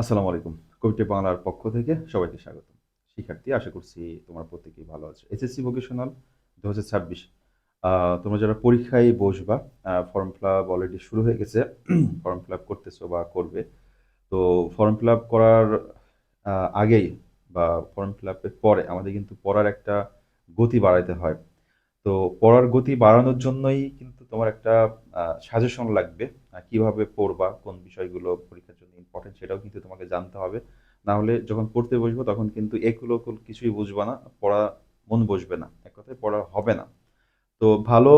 আসসালামু আলাইকুম। কবিটি বাংলার পক্ষ থেকে সবাইকে স্বাগত। শিক্ষার্থী, আশা করছি তোমরা প্রত্যেকেই ভালো আছো। এসএসসি ভোকেশনাল দু হাজার ছাব্বিশ তোমরা যারা পরীক্ষায় বসবা ফর্ম ফিল আপ অলরেডি শুরু হয়ে গেছে ফর্ম ফিল আপ করতেছো বা করবে, তো ফর্ম ফিল আপ করার আগেই বা ফর্ম ফিল আপের পরে আমাদের কিন্তু পড়ার একটা গতি বাড়াইতে হয়। তো পড়ার গতি বাড়ানোর জন্যই কিন্তু তোমার একটা সাজেশন লাগবে কীভাবে পড়বা, কোন বিষয়গুলো পরীক্ষার জন্য ইম্পর্টেন্ট সেটাও কিন্তু তোমাকে জানতে হবে। না হলে যখন পড়তে বসবো তখন কিন্তু এগুলো কিছুই বুঝবা না, পড়া মন বসবে না, এক কথায় পড়া হবে না। তো ভালো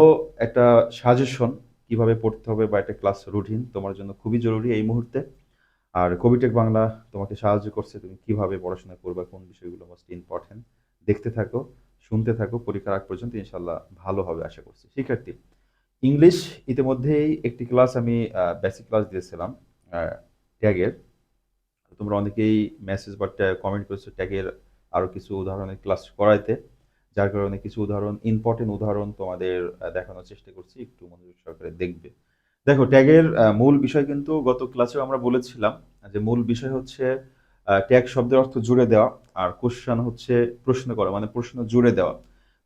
একটা সাজেশন কীভাবে পড়তে হবে বা একটা ক্লাস রুটিন তোমার জন্য খুবই জরুরি এই মুহূর্তে। আর কবিটেক বাংলা তোমাকে সাহায্য করছে তুমি কীভাবে পড়াশোনা করবা, কোন বিষয়গুলো মোস্ট ইম্পর্টেন্ট দেখতে থাকো, শুনতে থাকো, পরীক্ষার আগ পর্যন্ত ইনশাল্লাহ ভালো হবে আশা করছি। শিক্ষার্থী ইংলিশ ইতিমধ্যেই একটি ক্লাস আমি বেসিক ক্লাস দিয়েছিলাম ট্যাগের। তোমরা অনেকেই মেসেজ বা কমেন্ট করেছ ট্যাগের আরও কিছু উদাহরণের ক্লাস করাইতে। যার কারণে কিছু উদাহরণ ইম্পর্টেন্ট উদাহরণ তোমাদের দেখানোর চেষ্টা করছি। একটু মনোযোগ সহকারে দেখবে। দেখো ট্যাগের মূল বিষয় কিন্তু গত ক্লাসেও আমরা বলেছিলাম যে মূল বিষয় হচ্ছে ট্যাগ শব্দের অর্থ জুড়ে দেওয়া আর কোশ্চেন হচ্ছে প্রশ্ন করা মানে প্রশ্ন জুড়ে দেওয়া।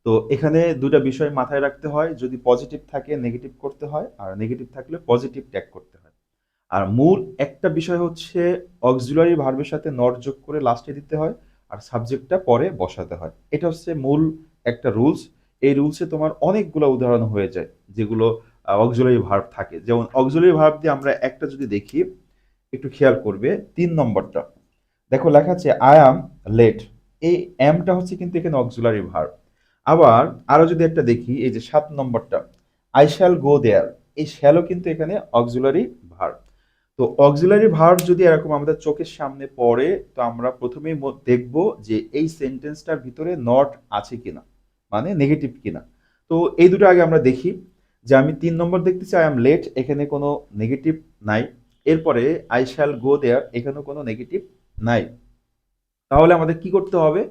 তো এখানে দুটা বিষয় মাথায় রাখতে হয়। যদি পজিটিভ থাকে নেগেটিভ করতে হয়। আর নেগেটিভ থাকলে পজিটিভ ট্যাগ করতে হয়। আর মূল একটা বিষয় হচ্ছে অক্সিলারি ভার্বের সাথে নট যোগ করে লাস্টে দিতে হয় আর সাবজেক্টটা পরে বসাতে হয়। এটা হচ্ছে মূল একটা রুলস এই রুলসে তোমার অনেকগুলো উদাহরণ হয়ে যায় যেগুলো অক্সিলারি ভার্ব থাকে। যেমন অক্সিলারি ভার্ব দিয়ে আমরা একটা যদি দেখি, একটু খেয়াল করবে, তিন নম্বরটা। দেখো লেখা আছে আই অ্যাম লেট এই অ্যামটা হচ্ছে কিন্তু এখানে অক্সিলারি ভার্ব আবার আরও যদি একটা দেখি, এই যে সাত নম্বরটা আই শ্যাল গো দেয়ার এই শ্যালও কিন্তু এখানে অক্সিলারি তো অক্সিলারি ভার্ব যদি এরকম আমাদের চোখের সামনে পড়ে, তো আমরা প্রথমেই দেখব যে এই সেন্টেন্সটার ভিতরে নট আছে কিনা মানে নেগেটিভ কিনা। তো এই দুটো আগে আমরা দেখি, যে আমি তিন নম্বর দেখতেছি আই এম লেট এখানে কোনো নেগেটিভ নাই। এরপরে আই শ্যাল গো দেয়ার এখানেও কোনো নেগেটিভ নাই। তাহলে আমাদের কি করতে হবে?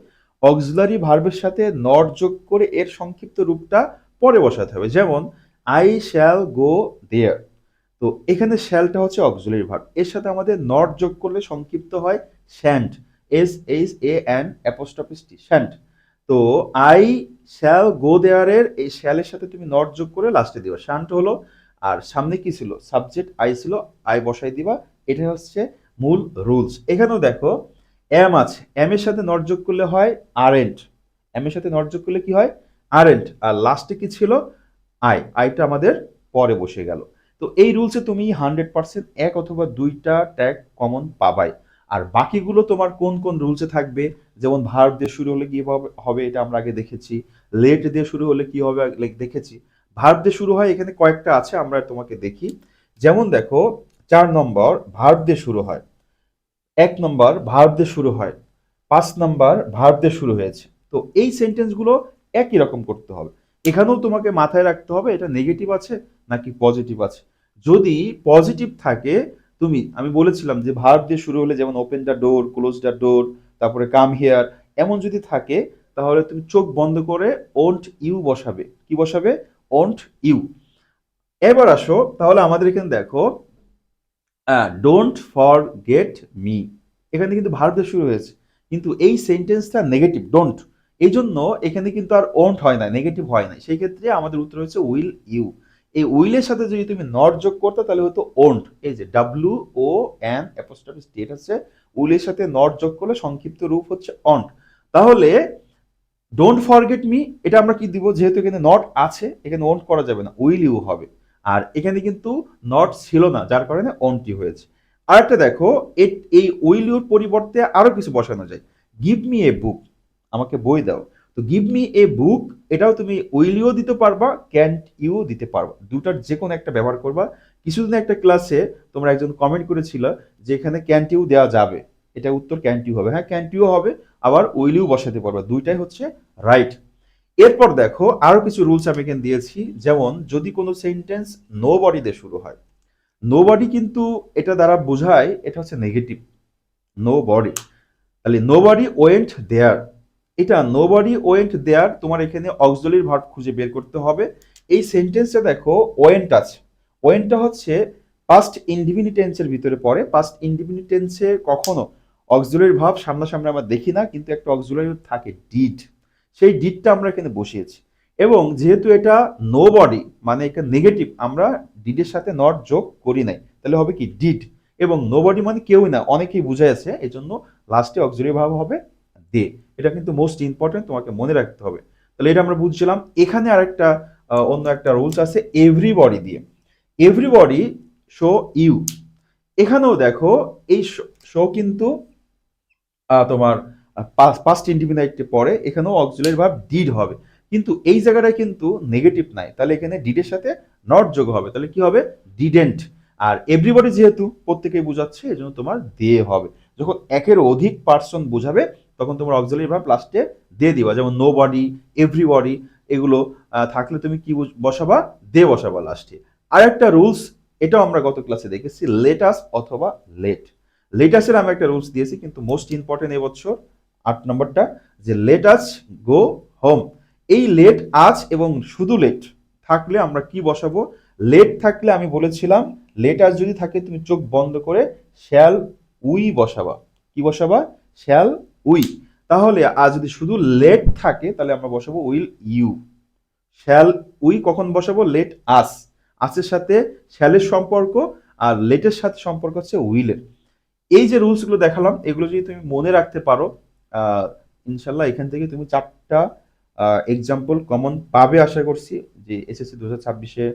অক্সিলারি ভার্বের সাথে নট যোগ করে এর সংক্ষিপ্ত রূপটা পরে বসাতে হবে। যেমন আই শ্যাল গো দেয়ার তো এখানে শ্যালটা হচ্ছে অক্সিলারি ভার্ব এর সাথে আমাদের নট যোগ করলে সংক্ষিপ্ত হয় shan't S H A N apostrophes T shan't তো আই শ্যাল গো দেয়ারের এই শ্যালের সাথে তুমি নট যোগ করে লাস্টে দিবা। শ্যান্ট হলো, আর সামনে কি ছিল? সাবজেক্ট আই ছিল আই বসাই দিবা। এটা হচ্ছে মূল রুলস এখানেও দেখো এম আছে। এম এর সাথে নট যোগ করলে হয় আরেন্ট। এম এর সাথে নট যোগ করলে কি হয়? আরেন্ট। আর লাস্টে কি ছিল? আই আইটা আমাদের পরে বসে গেল। তো এই রুলসে তুমি হান্ড্রেড পার্সেন্ট এক অথবা দুইটা ট্যাগ কমন পাবাই। আর বাকিগুলো তোমার কোন কোন রুলসে থাকবে? যেমন ভার্ব দিয়ে শুরু হলে কি হবে এটা আমরা আগে দেখেছি। লেট দিয়ে শুরু হলে কি হবে দেখেছি। ভার্ব দিয়ে শুরু হয়, এখানে কয়েকটা আছে, আমরা তোমাকে দেখি। যেমন দেখো, চার নম্বর ভার্ব দিয়ে শুরু হয়। এক নম্বর ভার্ব দিয়ে শুরু হয়। পাঁচ নম্বর ভার্ব দিয়ে শুরু হয়েছে। তো এই সেন্টেন্সগুলো একই রকম করতে হবে। এখানেও তোমাকে মাথায় রাখতে হবে, এটা নেগেটিভ আছে নাকি পজিটিভ আছে। যদি পজিটিভ থাকে, তুমি, আমি বলেছিলাম যে ভার্ব দিয়ে শুরু হলে যেমন open the door close the door তারপরে কাম হেয়ার এমন যদি থাকে, তাহলে তুমি চোখ বন্ধ করে ওন্ট ইউ বসাবে। কি বসাবে? ওন্ট ইউ এবার আসো, তাহলে আমাদের এখানে দেখো ডোন্ট ফর গেট মি এখানে কিন্তু দিয়ে শুরু হয়েছে, কিন্তু এই সেন্টেন্সটা নেগেটিভ ডোন্ট এই জন্য এখানে কিন্তু আর ওন্ট হয় না নেগেটিভ হয় না। সেই ক্ষেত্রে আমাদের উত্তর হচ্ছে উইল ইউ এই উইলের সাথে যদি তুমি নট যোগ করতে, তাহলে হতো ওন্ট। এই যে W O N apostrophe state হচ্ছে উইলের সাথে নট যোগ করলে সংক্ষিপ্ত রূপ হচ্ছে অন্ট তাহলে ডোন্ট ফরগেট মি এটা আমরা কি দিব? যেহেতু এখানে নট আছে, এখানে ওন্ট করা যাবে না, উইল ইউ হবে। আর এখানে কিন্তু নট ছিল না, যার কারণে অনটি হয়েছে। আরেকটা দেখো এই উইল ইউর পরিবর্তে আরও কিছু বসানো যায়। গিভ মি এ বুক আমাকে বই দাও। তো গিভ মি এ বুক এটাও তুমি উইল ইউ দিতে পারবা ক্যান্ট ইউ দিতে পারবা। দুটার যে কোনো একটা ব্যবহার করবা। কিছুদিন একটা ক্লাসে তোমরা একজন কমেন্ট করেছিল যে এখানে ক্যান্ট ইউ দেওয়া যাবে। এটা উত্তর ক্যান্ট ইউ হবে। হ্যাঁ ক্যান্ট ইউ হবে, আবার উইল ইউ বসাতে পারবা। দুইটাই হচ্ছে রাইট এরপর দেখো, আরও কিছু রুলস আমি এখানে দিয়েছি। যেমন, যদি কোনো সেন্টেন্স নো বডি দিয়ে শুরু হয় নো বডি কিন্তু এটা দ্বারা বোঝায়, এটা হচ্ছে নেগেটিভ নো বডি তাহলে নো বডি ওয়েন্ট দেয়ার এটা নো বডি ওয়েন্ট দেয়ার তোমার এখানে অক্সিলারি ভার্ব খুঁজে বের করতে হবে। এই সেন্টেন্সটা দেখো ওয়েন্ট আছে। ওয়েন্টটা হচ্ছে পাস্ট ইনডিফিনিটেন্সের ভিতরে পড়ে। পাস্ট ইনডিফিনিটেন্সে কখনো অক্সিলারি ভাব সামনাসামনি আমরা দেখি না, কিন্তু একটা অক্সিলারি থাকে ডিড সেই ডিডটা আমরা এখানে বসিয়েছি। এবং যেহেতু এটা নো বডি মানে এটা নেগেটিভ আমরা ডিডের সাথে নট যোগ করি নাই। তাহলে হবে কি? ডিড এবং নো বডি মানে কেউই না, অনেকেই বুঝে আছে এই জন্য লাস্টে অক্সিলারি ভাব হবে দে এটা কিন্তু মোস্ট ইম্পর্টেন্ট তোমাকে মনে রাখতে হবে। তাহলে এটা আমরা বুঝছিলাম। এখানে আরেকটা অন্য একটা রুলস আছে এভরিবডি দিয়ে। এভরিবডি শো ইউ এখানেও দেখো, এই শো কিন্তু তোমার পাস্ট ইন্ডিপেন্ডেন্টে পড়ে, এখানেও অক্সিলারি ভাব ডিড হবে। কিন্তু এই জায়গাটায় কিন্তু নেগেটিভ নাই। তাহলে এখানে ডিডের সাথে নট যোগ হবে। তাহলে কি হবে? ডিডেন্ট আর এভরিবডি যেহেতু প্রত্যেকেই বোঝাচ্ছে এই জন্য তোমার দে হবে। যখন একের অধিক পার্সন বোঝাবে তখন তোমার অক্সিলারি ভাব লাস্টে দিয়ে দিবা। যেমন নো বডি এভরি বডি এগুলো থাকলে তুমি কি বসাবা? দে বসাবা লাস্টে আর একটা রুলস এটাও আমরা গত ক্লাসে দেখেছি লেটাস অথবা লেট লেটাসের আমি একটা রুলস দিয়েছি, কিন্তু মোস্ট ইম্পর্টেন্ট এবছর আট নম্বরটা, যে লেটাস গো হোম এই লেট আজ এবং শুধু লেট থাকলে আমরা কি বসাবো? লেট থাকলে আমি বলেছিলাম লেট আজ যদি থাকে তুমি চোখ বন্ধ করে শ্যাল উই বসাবা? কি বসাবা? Shall we. তাহলে আর যদি শুধু লেট থাকে, তাহলে আমরা বসাবো উইল ইউ শ্যাল উই কখন বসাবো? লেট আস আসের সাথে শ্যালের সম্পর্ক আর লেটের সাথে সম্পর্ক হচ্ছে উইলের এই যে রুলসগুলো দেখালাম, এগুলো যদি তুমি মনে রাখতে পারো ইনশাল্লাহ এখান থেকে তুমি চারটা এক্সাম্পল কমন পাবে আশা করছি, যে এসএসসি দু হাজার ছাব্বিশে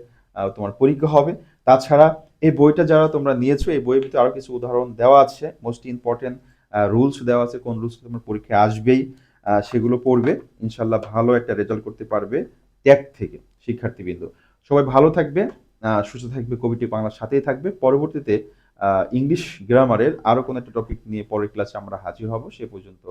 তোমার পরীক্ষা হবে। তাছাড়া এই বইটা যারা তোমরা নিয়েছো, এই বইয়ের ভিতরে আরও কিছু উদাহরণ দেওয়া আছে মোস্ট ইম্পর্টেন্ট রুলস দেওয়া আছে, কোন রুলস তোমার পরীক্ষায় আসবেই সেগুলো পড়বে, ইনশাল্লাহ ভালো একটা রেজাল্ট করতে পারবে ত্যাগ থেকে শিক্ষার্থীবৃন্দ। সবাই ভালো থাকবে সুস্থ থাকবে, কবিটি বাংলার সাথেই থাকবে। পরবর্তীতে ইংলিশ গ্রামারের আরও কোনো একটা টপিক নিয়ে পরের ক্লাসে আমরা হাজির হব, সে পর্যন্ত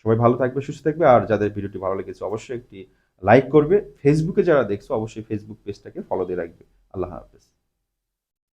সবাই ভালো থাকবে, সুস্থ থাকবে। আর যাদের ভিডিওটি ভালো লেগেছে, অবশ্যই একটি লাইক করবে। ফেসবুকে যারা দেখছ, অবশ্যই ফেসবুক পেজটাকে ফলো দিয়ে রাখবে। আল্লাহ হাফেজ।